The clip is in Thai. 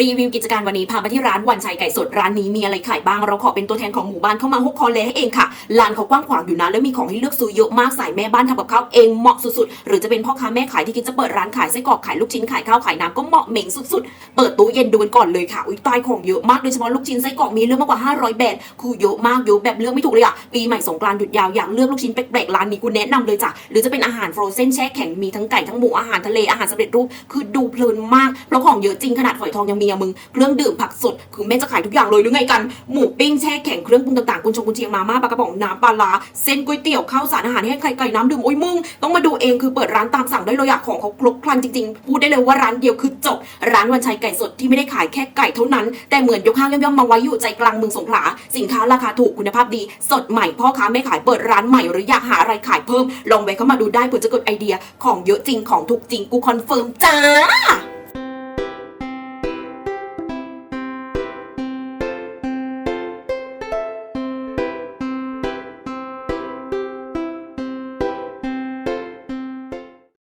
รีวิวกิจการวันนี้พาไปที่ร้านวันชัยไก่สดร้านนี้มีอะไรขายบ้าง เราขอเป็นตัวแทนของหมู่บ้านเข้ามาฮุกคอเลให้เองค่ะร้านเขากว้างขวางอยู่นะแล้วมีของให้เลือกซื้อเยอะมากสายแม่บ้านทำกับข้าวเองเหมาะสุดๆ หรือจะเป็นพ่อค้าแม่ขายที่คิดจะเปิดร้านขายไส้กรอกขายลูกชิ้นขายข้าวขายน้ำก็เหมาะเหม่งสุดๆ เปิดตู้เย็นดูกันก่อนเลยค่ะอุ้ยตายของเยอะมากโดยเฉพาะลูกชิ้นไส้กรอกมีเลือกมากกว่า 500 แบบคือเยอะมากเยอะแบบเลือกไม่ถูกเลยอะปีใหม่สงกรานต์หยุดยาวอยากเลือกลูกชิ้นแปลกๆร้านนี้กูแนะนำเลยจ้ะหรือจะเป็นอาหารฟรเซนแช่แข็งมีทั้งไก่ทั้งหมูอาหารทะเลอาหารสำเร็จรูปคือดูเพลินมากเพราะของเยอะจริงขนาดฝอยทองยังมีอะมึงเครื่องดื่มผักสดคือแม่จะขายทุกอย่างเลยหรือไงกันหมูปิ้งแช่แข็งเครื่องปรุงต่างๆกุนชงกุนเชียงมาม่าปลากระป๋องน้ำปลาร้าเส้นก๋วยเตี๋ยวข้าวสารอาหารแห้งไข่ไก่น้ำดื่มโอ้ยมึงต้องมาดูเองคือเปิดร้านตามสั่งได้เลยอะของเขาครบครันจริงๆพูดได้เลยว่าร้านเดียวคือจบร้านวันชัยไก่สดที่ไม่ได้ขายแค่ไก่เท่านั้น แต่เหมือนยกห้างย่อมๆมาไว้อยู่ใจกลางเมืองสงขลาสินค้าราคาถูกคุณภาพดี สดใหม่พ่อค้าไม่ขายเปิดร้านใหม่หรืออยากหาอะไรขายเพิ่มลองแวะเข้ามาดูได้เผื่อจะเกิดไอเดีย ของเยอะจริงของถูกจริงกูคอนเฟิร์มจ้า